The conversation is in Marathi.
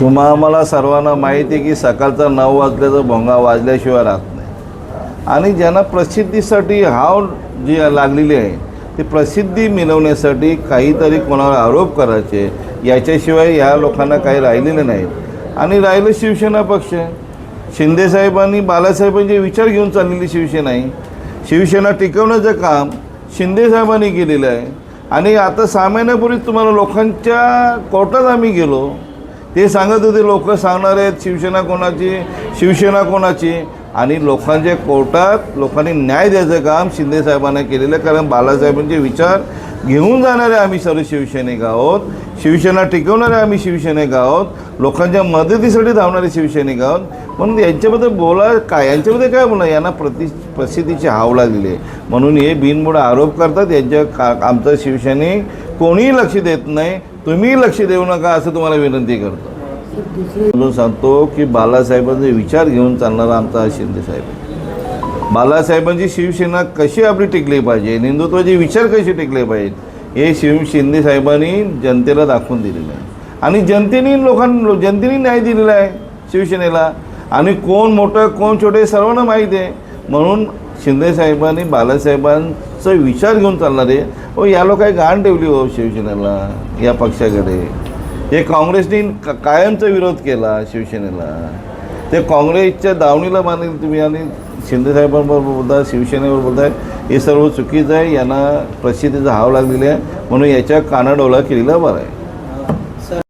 तुम्हा आम्हाला सर्वांना माहिती आहे की सकाळचा नऊ वाजल्याचा भोंगा वाजल्याशिवाय राहत नाही. आणि ज्यांना प्रसिद्धीसाठी हाव जी लागलेली आहे ती प्रसिद्धी मिळवण्यासाठी काहीतरी कोणावर आरोप करायचे याच्याशिवाय या लोकांना काही राहिलेलं नाही. आणि राहिलं शिवसेना पक्ष. शिंदेसाहेबांनी बालासाहेबांचे विचार घेऊन चाललेली शिवसेना आहे. शिवसेना टिकवण्याचं काम शिंदेसाहेबांनी केलेलं आहे. आणि आता सहा महिन्यापूर्वी तुम्हाला लोकांच्या कोर्टात आम्ही गेलो. ते सांगत होते लोक सांगणार आहेत शिवसेना कोणाची? शिवसेना कोणाची? आणि लोकांच्या कोर्टात लोकांनी न्याय द्यायचं काम शिंदेसाहेबांना केलेलं आहे. कारण बालासाहेबांचे विचार घेऊन जाणारे आम्ही सर्व शिवसैनिक आहोत. शिवसेना टिकवणारे आम्ही शिवसैनिक आहोत. लोकांच्या मदतीसाठी धावणारे शिवसैनिक आहोत. म्हणून यांच्याबद्दल बोला काय? यांच्याबद्दल काय बोला यांना प्रति प्रसिद्धीची हाव लागलेली आहे. म्हणून हे बिनबुड आरोप करतात. यांच्या का आमचं शिवसैनिक कोणीही लक्ष देत नाही. तुम्ही लक्ष देऊ नका असं तुम्हाला विनंती करतो. म्हणून सांगतो की बालासाहेबांचे विचार घेऊन चालणारा आमचा शिंदे साहेब बालासाहेबांची शिवसेना कशी आपली टिकली पाहिजे? हिंदुत्वाचे विचार कसे टिकले पाहिजेत? हे शिव शिंदे साहेबांनी जनतेला दाखवून दिलेलं आहे. आणि जनतेने लोकांना जनतेने न्याय दिलेला आहे शिवसेनेला. आणि कोण मोठं कोण छोटे सर्वांना माहीत आहे. म्हणून शिंदेसाहेबांनी बालासाहेबांचा विचार घेऊन चालणार आहे हो या लोकांनी गाण ठेवली हो शिवसेनेला या पक्षाकडे. हे काँग्रेसने कायमचा विरोध केला शिवसेनेला. ते काँग्रेसच्या दावणीला मानेल तुम्ही आणि शिंदेसाहेबांबरोबर बोलताय शिवसेनेवर बोलताय हे सर्व चुकीचं आहे यांना प्रसिद्धीचा हाव लागलेली आहे म्हणून याच्या कानाडोला केलेला बरा आहे.